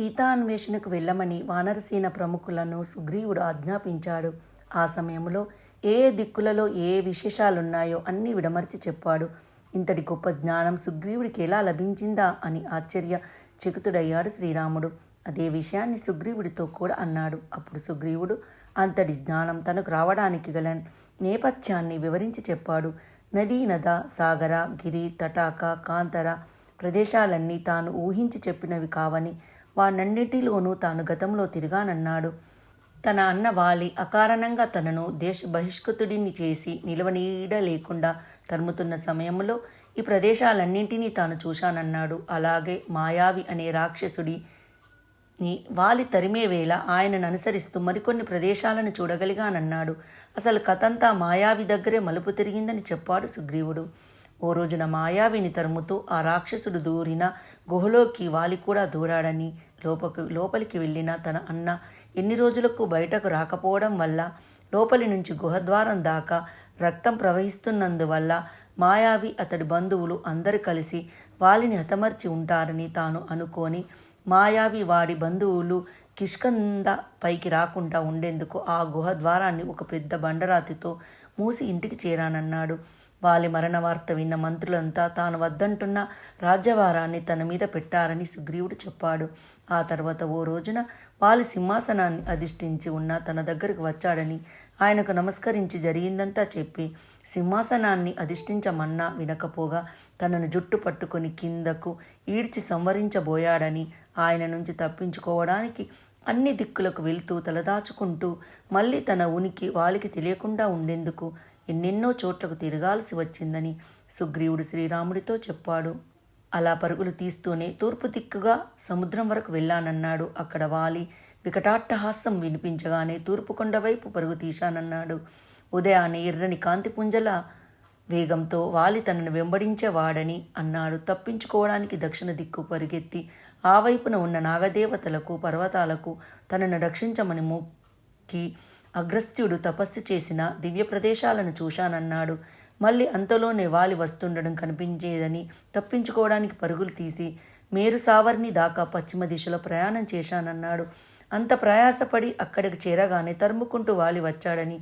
సీతాన్వేషణకు వెళ్ళమని వానరసేన ప్రముఖులను సుగ్రీవుడు ఆజ్ఞాపించాడు. ఆ సమయంలో ఏ దిక్కులలో ఏ విశేషాలున్నాయో అన్నీ విడమర్చి చెప్పాడు. ఇంతటి గొప్ప జ్ఞానం సుగ్రీవుడికి ఎలా లభించిందా అని ఆశ్చర్య చకుతుడయ్యాడు శ్రీరాముడు. అదే విషయాన్ని సుగ్రీవుడితో కూడా అన్నాడు. అప్పుడు సుగ్రీవుడు అంతటి జ్ఞానం తనకు రావడానికి గల నేపథ్యాన్ని వివరించి చెప్పాడు. నదీ నద సాగర గిరి తటాక కాంతర ప్రదేశాలన్నీ తాను ఊహించి చెప్పినవి కావని వానన్నిటిలోనూ తాను గతంలో తిరిగానన్నాడు. తన అన్న వాలి అకారణంగా తనను దేశ బహిష్కృతుడిని చేసి నిలవనీడ లేకుండా తరుముతున్న సమయంలో ఈ ప్రదేశాలన్నింటినీ తాను చూశానన్నాడు. అలాగే మాయావి అనే రాక్షసుడి ని వాలి తరిమే వేళ ఆయనను అనుసరిస్తూ మరికొన్ని ప్రదేశాలను చూడగలిగానన్నాడు. అసలు కథంతా మాయావి దగ్గరే మలుపు తిరిగిందని చెప్పాడు సుగ్రీవుడు. ఓ రోజున మాయావిని తరుముతూ ఆ రాక్షసుడు దూరిన గుహలోకి వాలి కూడా దూరాడని లోపకి లోపలికి వెళ్ళిన తన అన్న ఎన్ని రోజులకు బయటకు రాకపోవడం వల్ల లోపలి నుంచి గుహద్వారం దాకా రక్తం ప్రవహిస్తున్నందువల్ల మాయావి అతడి బంధువులు అందరూ కలిసి వాలిని హతమర్చి ఉంటారని తాను అనుకొని మాయావి వాడి బంధువులు కిష్కంద పైకి రాకుండా ఉండేందుకు ఆ గుహ ద్వారాన్ని ఒక పెద్ద బండరాతితో మూసి ఇంటికి చేరానన్నాడు. వాలి మరణ వార్త విన్న మంత్రులంతా తాను వద్దంటున్న రాజ్యభారాన్ని తన మీద పెట్టారని సుగ్రీవుడు చెప్పాడు. ఆ తర్వాత ఓ రోజున వాలి సింహాసనాన్ని అధిష్ఠించి ఉన్న తన దగ్గరకు వచ్చాడని ఆయనకు నమస్కరించి జరిగిందంతా చెప్పి సింహాసనాన్ని అధిష్ఠించమన్నా వినకపోగా తనను జుట్టు పట్టుకొని కిందకు ఈడ్చి సంవరించబోయాడని ఆయన నుంచి తప్పించుకోవడానికి అన్ని దిక్కులకు వెళ్తూ తలదాచుకుంటూ మళ్ళీ తన ఉనికి వాలికి తెలియకుండా ఉండేందుకు ఎన్నెన్నో చోట్లకు తిరగాల్సి వచ్చిందని సుగ్రీవుడు శ్రీరాముడితో చెప్పాడు. అలా పరుగులు తీస్తూనే తూర్పు దిక్కుగా సముద్రం వరకు వెళ్ళానన్నాడు. అక్కడ వాలి వికటాట్టహాస్యం వినిపించగానే తూర్పుకొండ వైపు పరుగు తీశానన్నాడు. ఉదయాన్నే ఎర్రని కాంతిపుంజల వేగంతో వాలి తనను వెంబడించేవాడని అన్నాడు. తప్పించుకోవడానికి దక్షిణ దిక్కు పరిగెత్తి ఆ వైపున ఉన్న నాగదేవతలకు పర్వతాలకు తనను రక్షించమని మొక్కి అగ్రస్త్యుడు తపస్సు చేసిన దివ్య ప్రదేశాలను చూశానన్నాడు. మళ్ళీ అంతలోనే వాలి వస్తుండడం కనిపించేదని తప్పించుకోవడానికి పరుగులు తీసి మేరు సావర్ని దాకా పశ్చిమ దిశలో ప్రయాణం చేశానన్నాడు. అంత ప్రయాసపడి అక్కడికి చేరగానే తరుముకుంటూ వాలి వచ్చాడని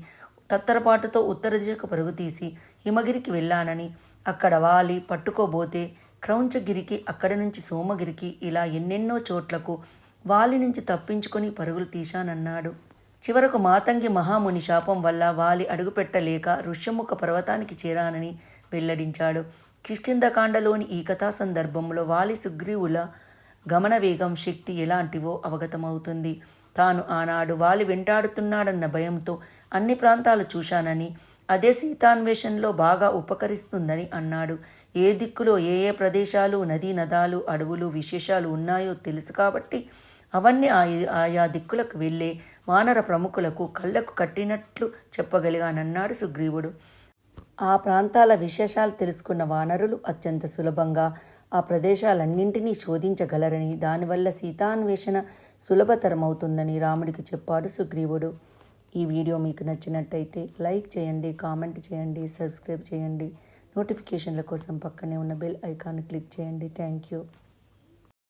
తత్తరపాటుతో ఉత్తర దిశకు పరుగు తీసి హిమగిరికి వెళ్ళానని అక్కడ వాలి పట్టుకోబోతే క్రౌంచగిరికి అక్కడి నుంచి సోమగిరికి ఇలా ఎన్నెన్నో చోట్లకు వాలి నుంచి తప్పించుకొని పరుగులు తీశానన్నాడు. చివరకు మాతంగి మహాముని శాపం వల్ల వాలి అడుగుపెట్టలేక ఋష్యముఖ పర్వతానికి చేరానని వెల్లడించాడు. కిష్కిందకాండలోని ఈ కథా సందర్భంలో వాలి సుగ్రీవుల గమన వేగం శక్తి ఎలాంటివో అవగతమవుతుంది. తాను ఆనాడు వాలి వెంటాడుతున్నాడన్న భయంతో అన్ని ప్రాంతాలు చూశానని అదే సీతాన్వేషణలో బాగా ఉపకరిస్తుందని అన్నాడు. ఏ దిక్కులో ఏ ఏ ప్రదేశాలు నదీ నదాలు అడవులు విశేషాలు ఉన్నాయో తెలుసు కాబట్టి అవన్నీ ఆయా ఆయా దిక్కులకు వెళ్ళే వానర ప్రముఖులకు కళ్ళకు కట్టినట్లు చెప్పగలిగానన్నాడు సుగ్రీవుడు. ఆ ప్రాంతాల విశేషాలు తెలుసుకున్న వానరులు అత్యంత సులభంగా ఆ ప్రదేశాలన్నింటినీ శోధించగలరని దానివల్ల సీతాన్వేషణ సులభతరమవుతుందని రాముడికి చెప్పాడు సుగ్రీవుడు. ఈ వీడియో మీకు నచ్చినట్టయితే లైక్ చేయండి కామెంట్ చేయండి సబ్స్క్రైబ్ చేయండి. నోటిఫికేషన్ల కోసం పక్కనే ఉన్న బెల్ ఐకాన్ క్లిక్ చేయండి. Thank you.